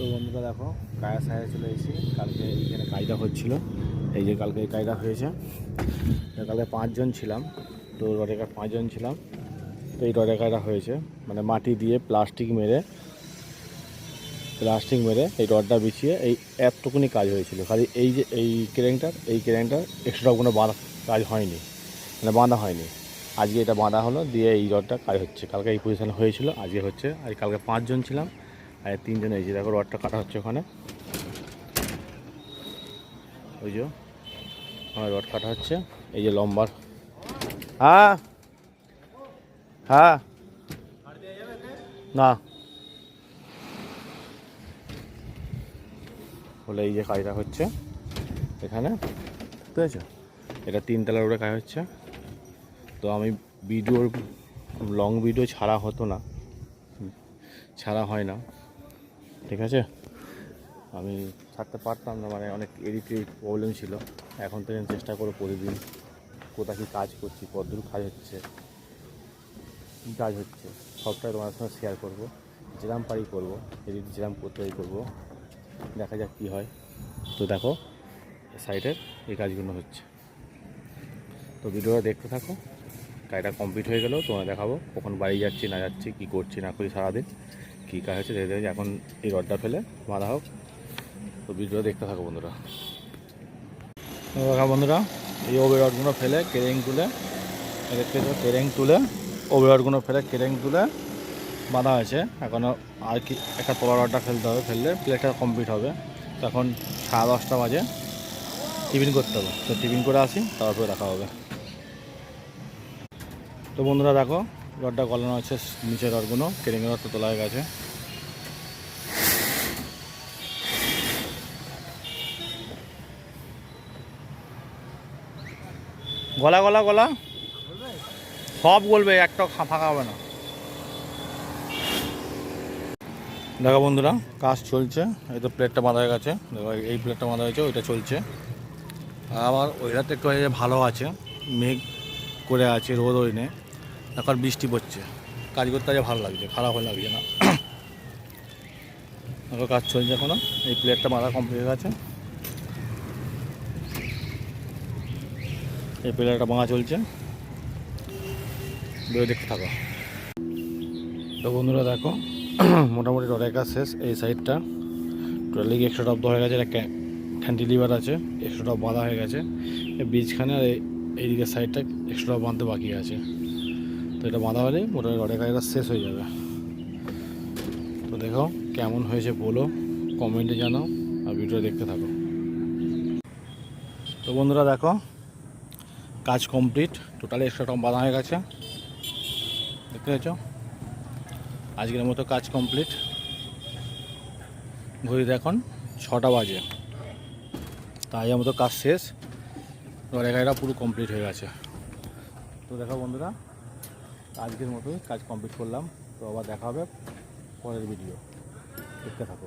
তো বন্ধুরা দেখো কায়া সায়া চলে এসেছি। কালকে এইখানে কায়দা হচ্ছিল। এই যে কালকে কায়দা হয়েছে। কালকে পাঁচজন ছিলাম। তো রডেকার পাঁচজন ছিলাম। তো এই রডেকাটা হয়েছে। মানে মাটি দিয়ে প্লাস্টিক মেরে প্লাস্টিক মেরে এই রডটা বিছিয়ে এই এতটুকুনি কাজ হয়েছিল। খালি এই যে এই ক্রেংটার এই ক্রেংটার এক্সট্রা কোনো বাঁধা কাজ হয়নি। মানে বাঁধা হয়নি। আজকে এটা বাঁধা হলো, দিয়ে এই রডটা কাজ হচ্ছে। কালকে এই পজিশনে হয়েছিল, আজকে হচ্ছে। আর কালকে পাঁচজন ছিলাম। আর তিনজন এই যে দেখো রডটা কাটা হচ্ছে ওখানে। ওই যে আমার রড কাটা হচ্ছে। এই যে লম্বার। হ্যাঁ। হ্যাঁ। না। হলে এই যে কাজটা হচ্ছে এখানে। বুঝতে পেরেছ এটা তিনতলার উপরে কাজ হচ্ছে। তো আমি ভিডিওর লং ভিডিও ছাড়া হতো না। ছাড়া হয় না। ঠিক আছে? আমি ছাড়তে পারতাম না মানে অনেক এডিটের প্রবলেম ছিল। এখন থেকে চেষ্টা করব প্রতিদিন। কোথা কী কাজ করছি, কতদূর কাজ হচ্ছে, কী কাজ হচ্ছে, সবটাই তোমার সঙ্গে শেয়ার করব। যেরাম পারি করব, এডিট যেরাম করতে পারি করব। দেখা যাক কী হয়। তো দেখো সাইডের এই কাজগুলো হচ্ছে। তো ভিডিওটা দেখতে থাকো। কাজটা কমপ্লিট হয়ে গেলেও তোমায় দেখাবো কখন বাড়ি যাচ্ছি, না যাচ্ছি, কী করছি, না করি সারাদিন। কী কাজ হচ্ছে দেখে দেখে এখন এই রডটা ফেলে বাঁধা হোক। তো ভিডিওটা দেখতে থাকো বন্ধুরা। দেখা বন্ধুরা, এই ওবে রডগুলো ফেলে কেরেং তুলে দেখতে কেরেং তুলে ওবে রডগুলো ফেলে কেরেং তুলে বাঁধা হয়েছে। এখনও আর কি একটা তলা রডটা ফেলতে হবে, ফেললে প্লেটটা কমপ্লিট হবে। তখন সাড়ে দশটা বাজে। টিফিন করতে হবে। তো টিফিন করে আসি, তারপরে দেখা হবে। তো বন্ধুরা দেখো রডটা গলানো আছে নিচের রডগুলো কেরিংয়ের রডটা তোলা হয়ে গেছে। গলা গলা গলা। সব বলবে একটা ফাঁকা হবে না। দেখো বন্ধুরা, কাজ চলছে। এই তো প্লেটটা বাঁধা হয়ে গেছে। দেখো, এই প্লেটটা বাঁধা হয়েছে, ওইটা চলছে। আবার ওইটাতে একটু ভালো আছে। মেঘ করে আছে রোদ ওই নেই। এখন বৃষ্টি পড়ছে। কাজ করতে আজ ভালো লাগছে, খারাপ হয়ে লাগছে না। এখন কাজ চলছে এখনও, এই প্লেটটা বাঁধা কমপ্লিট গেছে। এই প্লেটটা বাঁধা চলছে। বেরো দেখতে থাকো। তো বন্ধুরা দেখো, মোটামুটি রডের কাজ শেষ, এই সাইডটা টোটালি একশো টপ হয়ে গেছে, এটা ক্যান্টিলিভার আছে একশো টপ বাঁধা হয়ে গেছে। বীজখানে আর এই- এইদিকের সাইডটা একশো টপ বাঁধতে বাকি আছে। তো এটা বাঁধা হলে মোটামুটি রডের কাজটা শেষ হয়ে যাবে। তো দেখো কেমন হয়েছে বলো কমেন্টে জানাও আর ভিডিও দেখতে থাকো। তো বন্ধুরা দেখো, কাজ কমপ্লিট টোটালি একশো টপ বাঁধা হয়ে গেছে। দেখতে পেয়েছ আজকের মতো কাজ কমপ্লিট ঘড়িতে এখন ছটা বাজে। তাই মতো কাজ শেষ। রেখাইটা পুরো কমপ্লিট হয়ে গেছে। তো দেখো বন্ধুরা আজকের মতোই কাজ কমপ্লিট করলাম। তো আবার দেখা হবে পরের ভিডিও দেখতে থাকো।